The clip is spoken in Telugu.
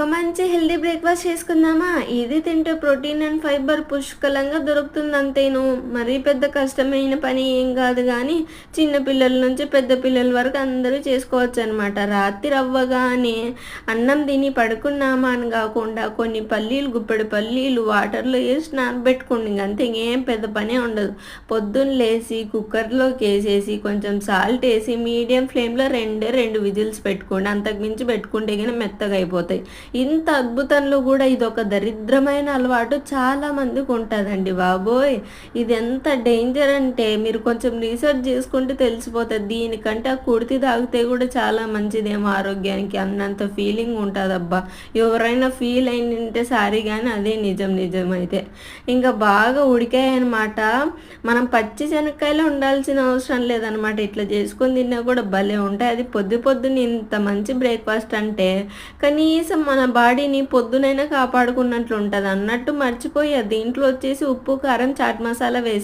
ఒక మంచి హెల్దీ బ్రేక్ఫాస్ట్ చేసుకుందామా? ఇది తింటే ప్రోటీన్ అండ్ ఫైబర్ పుష్కలంగా దొరుకుతుంది అంతేను మరీ పెద్ద కష్టమైన పని ఏం కాదు కానీ చిన్నపిల్లల నుంచి పెద్ద పిల్లల వరకు అందరూ చేసుకోవచ్చు అనమాట రాత్రి అవ్వగానే అన్నం తిని పడుకున్నామా అని కాకుండా కొన్ని పల్లీలు గుప్పెడు పల్లీలు వాటర్లో వేసి నానబెట్టుకోండి ఇంక అంతే ఇంకేం పెద్ద పనే ఉండదు. పొద్దున్న లేసి కుక్కర్లోకి వేసేసి కొంచెం సాల్ట్ వేసి మీడియం ఫ్లేమ్లో రెండే రెండు విజిల్స్ పెట్టుకోండి. అంతకు మించి పెట్టుకుంటే కానీ మెత్తగా అయిపోతాయి. ఇంత అద్భుతంలో కూడా ఇది ఒక దరిద్రమైన అలవాటు చాలా మందికి ఉంటుందండి బాబోయ్. ఇది ఎంత డేంజర్ అంటే మీరు కొంచెం రీసెర్చ్ చేసుకుంటే తెలిసిపోతుంది దీనికంటే ఆ కుడితి తాగితే కూడా చాలా మంచిదేమో ఆరోగ్యానికి అన్నంత ఫీలింగ్ ఉంటుంది అబ్బా ఎవరైనా ఫీల్ అయిందంటే సారీ కానీ అదే నిజం నిజం అయితే. ఇంకా బాగా ఉడికాయనమాట మనం పచ్చి శనక్కాయలు ఉండాల్సిన అవసరం లేదనమాట ఇట్లా చేసుకొని తిన్నా కూడా భలే ఉంటాయి. అది పొద్దు పొద్దున్న ఇంత మంచి బ్రేక్ఫాస్ట్ అంటే కనీసం మన బాడీని పొద్దునైనా కాపాడుకున్నట్లు ఉంటుంది అన్నట్టు మర్చిపోయా దీంట్లో వచ్చేసి ఉప్పు కారం చాట్ మసాలా వేసి